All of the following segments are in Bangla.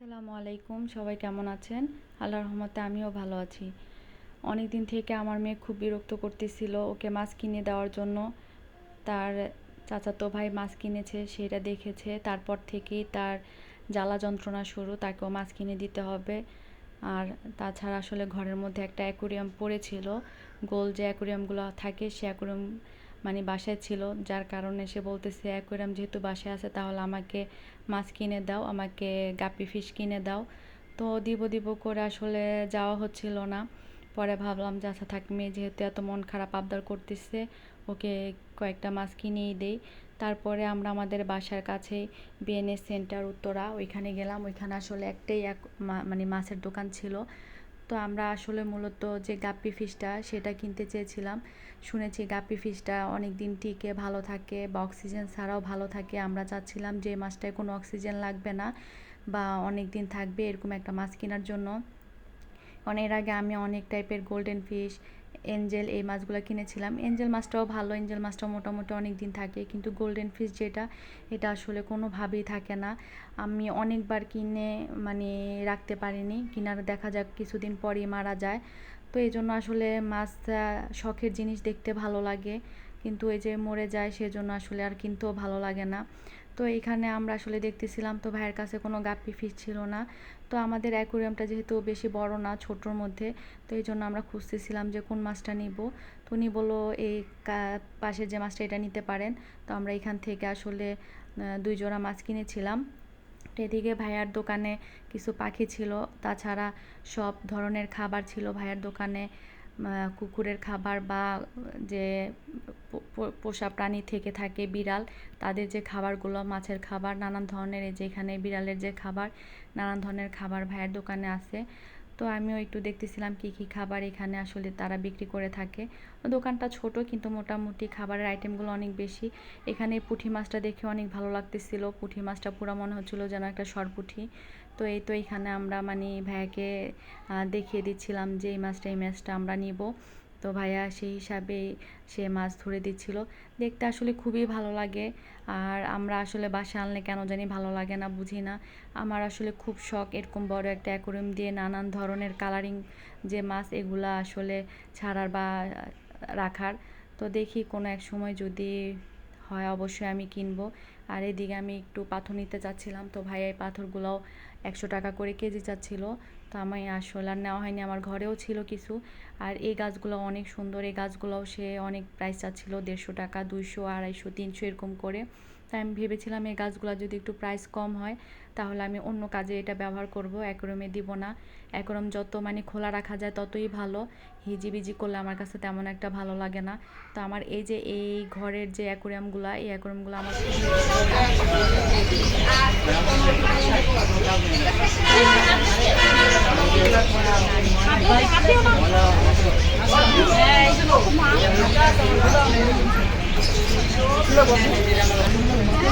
আসসালামু আলাইকুম, সবাই কেমন আছেন? আল্লাহর রহমতে আমিও ভালো আছি। অনেক দিন থেকে আমার মেয়ে খুব বিরক্ত করতেছিল, ওকে মাছ কিনে দেওয়ার জন্য। তার চাচাতো ভাই মাছ কিনেছে, সেটা দেখেছে। তারপর থেকেই তার জ্বালা যন্ত্রণা শুরু, তাকেও মাছ কিনে দিতে হবে। আর তাছাড়া আসলে ঘরের মধ্যে একটা অ্যাকুরিয়াম পড়েছিল। গোল যে অ্যাকুরিয়ামগুলো থাকে, সে অ্যাকুরিয়াম মানে বাসায় ছিল, যার কারণে সে বলতেছে অ্যাকুয়ারিয়াম যেহেতু বাসায় আছে, তাহলে আমাকে মাছ কিনে দাও, আমাকে গাপি ফিশ কিনে দাও। তো দিব দিব করে আসলে যাওয়া হচ্ছিল না। পরে ভাবলাম যে আচ্ছা থাক, মেয়ে যেহেতু এত মন খারাপ আবদার করতেছে, ওকে কয়েকটা মাছ কিনেই দেই। তারপরে আমরা আমাদের বাসার কাছেই বিএনএস সেন্টার উত্তরা, ওইখানে গেলাম। ওইখানে আসলে একটাই এক মানে মাছের দোকান ছিল। তো আমরা আসলে মূলত যে গাপ্পি ফিশটা সেটা কিনতে চেয়েছিলাম। শুনেছি গাপ্পি ফিশটা অনেক দিন টিকে, ভালো থাকে বা অক্সিজেন ছাড়াও ভালো থাকে। আমরা চাচ্ছিলাম যে মাছটায় কোনো অক্সিজেন লাগবে না বা অনেক দিন থাকবে এরকম একটা মাছ কেনার জন্য। অনেক আগে আমি অনেক টাইপের গোল্ডেন ফিশ এঞ্জেল এই মাছগুলো কিনেছিলাম। এঞ্জেল মাছটাও ভালো এঞ্জেল মাছটাও মোটামুটি অনেক দিন থাকে, কিন্তু গোল্ডেন ফিশ যেটা, এটা আসলে কোনোভাবেই থাকে না। আমি অনেকবার কিনে মানে রাখতে পারিনি, কিনার দেখা যাক, কিছুদিন পরেই মারা যায়। তো এই জন্য আসলে মাছটা শখের জিনিস দেখতে ভালো লাগে, কিন্তু এই যে মরে যায়, সেজন্য আসলে আর কিনতেও ভালো লাগে না। তো এখানে আমরা আসলে দেখতেছিলাম তো ভাইয়ের কাছে কোনো গাপ্পি ফিশ ছিল না। তো আমাদের অ্যাকোরিয়ামটা যেহেতু বেশি বড় না, ছোটোর মধ্যে, তো এই জন্য আমরা খুঁজতেছিলাম যে কোন মাছটা নিব। তো উনি বলল, এই পাশের যে মাছটা এটা নিতে পারেন। তো আমরা এখান থেকে আসলে দুই জোড়া মাছ কিনেছিলাম। এদিকে ভাইয়ার দোকানে কিছু পাখি ছিল, তাছাড়া সব ধরনের খাবার ছিল ভাইয়ার দোকানে। কুকুরের খাবার বা যে পোষা প্রাণী থেকে থাকে বিড়াল, তাদের যে খাবারগুলো, মাছের খাবার, নানান ধরনের এই যে এখানে বিড়ালের যে খাবার, নানান ধরনের খাবার ভাইয়ের দোকানে আছে। তো আমিও একটু দেখতেছিলাম কি কি খাবার এখানে আসলে তারা বিক্রি করে থাকে। দোকানটা ছোট, কিন্তু মোটামুটি খাবারের আইটেমগুলো অনেক বেশি। এখানে পুঁটি মাছটা দেখে অনেক ভালো লাগতেছিল। পুঁটি মাছটা পুরো মনে হচ্ছিল যেন একটা সরপুঁটি তো এই তো এখানে আমরা মানে ভাইয়াকে দেখিয়ে দিচ্ছিলাম যে এই মাছটা এই মাছটা আমরা নিব। তো ভাইয়া সেই হিসাবে সে মাছ ধরে দিচ্ছিল। দেখতে আসলে খুবই ভালো লাগে। আর আমরা আসলে বাসা আনলে কেন জানি ভালো লাগে না, বুঝি না। আমার আসলে খুব শখ এরকম বড় একটা অ্যাকোরিয়াম দিয়ে নানান ধরনের কালারিং যে মাছ এগুলা আসলে ছাড়ার বা রাখার। তো দেখি কোনো এক সময় যদি হয়, অবশ্যই আমি কিনবো। আর এদিকে আমি একটু পাথর নিতে চাচ্ছিলাম, তো ভাইয়া এই পাথরগুলোও একশো টাকা করে কেজি চাচ্ছিল। তো আমি আসলে আর নেওয়া হয়নি, আমার ঘরেও ছিল কিছু। আর এই গাছগুলো অনেক সুন্দর, এই গাছগুলোও সে অনেক প্রাইস চাচ্ছিল, দেড়শো টাকা, দুইশো, আড়াইশো, তিনশো এরকম করে। তাই আমি ভেবেছিলাম এই গাছগুলো যদি একটু প্রাইস কম হয়, তাহলে আমি অন্য কাজে এটা ব্যবহার করব। একরমে দিব না। একরম যত মানে খোলা রাখা যায় ততই ভালো। হিজিবিজি করলে আমার কাছে তেমন একটা ভালো লাগে না। তো আমার এই যে এই ঘরের যে অ্যাকোরিয়ামগুলো এই অ্যাকোরিয়ামগুলো আমার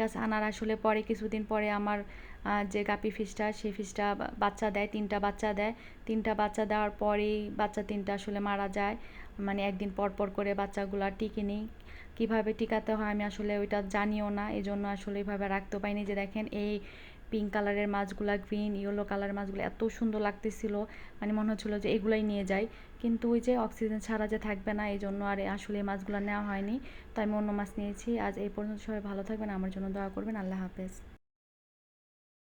গাছ আনার আসলে পরে কিছুদিন পরে আমার যে গাপি ফিশটা সেই ফিশটা বাচ্চা দেয়, তিনটা বাচ্চা দেয়। তিনটা বাচ্চা দেওয়ার পরেই বাচ্চা তিনটা আসলে মারা যায়। মানে একদিন পর পর করে বাচ্চাগুলো টিকে নিই। কীভাবে টিকাতে হয় আমি আসলে ওইটা জানিও না। এই জন্য আসলে এইভাবে রাখতে পাইনি যে দেখেন, এই পিঙ্ক কালারের মাছগুলো গ্রিন ইয়েলো কালারের মাছগুলো এত সুন্দর লাগতেছিল। মানে মনে হচ্ছিল যে এগুলাই নিয়ে যাই। কিন্তু ওই যে অক্সিজেন ছাড়া যে থাকবে না, এই জন্য আর আসলে এই মাছগুলো নেওয়া হয়নি। তাই আমি অন্য মাছ নিয়েছি। আজ এই পর্যন্ত সবাই ভালো থাকবেন, আমার জন্য দোয়া করবেন। আল্লাহ হাফেজ।